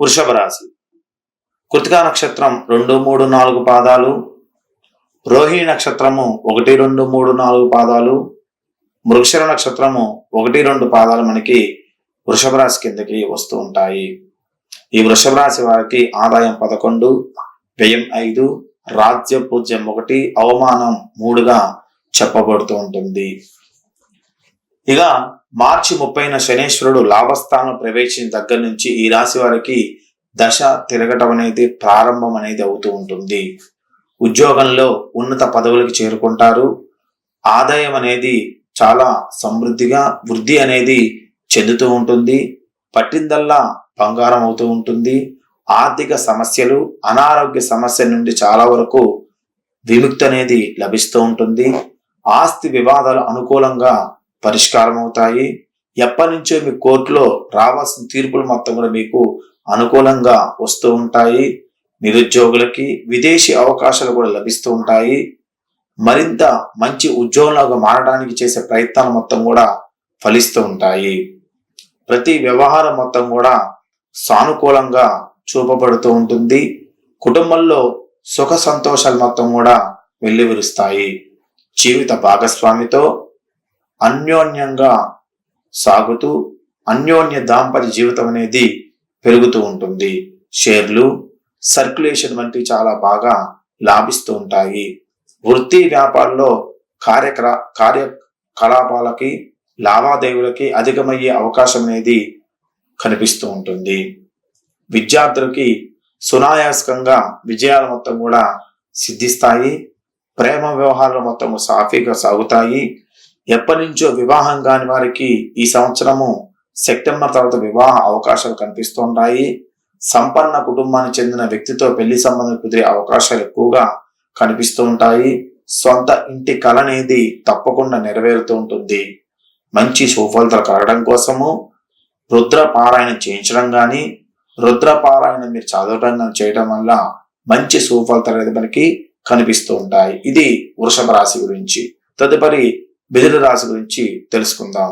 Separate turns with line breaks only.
వృషభ రాశి. కృతికా నక్షత్రం రెండు మూడు నాలుగు పాదాలు. రోహిణి నక్షత్రము ఒకటి రెండు మూడు నాలుగు పాదాలు. మృగశిర నక్షత్రము ఒకటి రెండు పాదాలు మనకి వృషభ రాశి కిందకి వస్తూ ఉంటాయి. ఈ వృషభ రాశి వారికి ఆదాయం పదకొండు వ్యయం ఐదు రాజ్య పూజ్యం ఒకటి అవమానం మూడుగా చెప్పబడుతూ ఉంటుంది. ఇక మార్చి ముప్పైన శనేశ్వరుడు లాభస్థానం ప్రవేశించిన దగ్గర నుంచి ఈ రాశి వారికి దశ తిరగటం అనేది ప్రారంభం అనేది అవుతూ ఉంటుంది. ఉద్యోగంలో ఉన్నత పదవులకు చేరుకుంటారు. ఆదాయం అనేది చాలా సమృద్ధిగా వృద్ధి అనేది చెందుతూ ఉంటుంది. పట్టిందల్లా బంగారం అవుతూ ఉంటుంది. ఆర్థిక సమస్యలు అనారోగ్య సమస్య నుండి చాలా వరకు విముక్తి అనేది లభిస్తూ ఉంటుంది. ఆస్తి వివాదాలు అనుకూలంగా పరిష్కారం అవుతాయి ఎప్పటి నుంచో మీ కోర్టులో రావాల్సిన తీర్పులు మొత్తం కూడా మీకు అనుకూలంగా వస్తూ ఉంటాయి. నిరుద్యోగులకి విదేశీ అవకాశాలు కూడా లభిస్తూ ఉంటాయి. మరింత మంచి ఉద్యోగంలాగా మారడానికి చేసే ప్రయత్నాలు మొత్తం కూడా ఫలిస్తూ ఉంటాయి. ప్రతి వ్యవహారం మొత్తం కూడా సానుకూలంగా చూపబడుతూ ఉంటుంది. కుటుంబంలో సుఖ సంతోషాలు మొత్తం కూడా వెల్లివిరుస్తాయి. జీవిత భాగస్వామితో అన్యోన్యంగా సాగుతూ అన్యోన్య దాంపత్య జీవితం అనేది పెరుగుతూ ఉంటుంది. షేర్లు సర్క్యులేషన్ వంటివి చాలా బాగా లాభిస్తూ ఉంటాయి. వృత్తి వ్యాపారంలో కార్యక్ర కార్యకలాపాలకి లావాదేవీలకి అధికమయ్యే అవకాశం అనేది కనిపిస్తూ ఉంటుంది. విద్యార్థులకి సునాయాసకంగా విజయాలు మొత్తం కూడా సిద్ధిస్తాయి. ప్రేమ వ్యవహారాలు మొత్తం సాఫీగా సాగుతాయి. ఎప్పటి నుంచో వివాహం కాని వారికి ఈ సంవత్సరము సెప్టెంబర్ తర్వాత వివాహ అవకాశాలు కనిపిస్తుంటాయి సంపన్న కుటుంబానికి చెందిన వ్యక్తితో పెళ్ళి సంబంధం కుదిరే అవకాశాలు ఎక్కువగా కనిపిస్తూ ఉంటాయి. సొంత ఇంటి కళ అనేది తప్పకుండా నెరవేరుతూ ఉంటుంది. మంచి సుఫలితాలు కలగడం కోసము రుద్రపారాయణ చేయించడం కానీ రుద్రపారాయణ మీరు చదవడం కానీ చేయడం వల్ల మంచి సుఫలితాలు అనేది మనకి కనిపిస్తూ ఉంటాయి. ఇది వృషభ రాశి గురించి. తదుపరి మిథున రాశి గురించి తెలుసుకుందాం.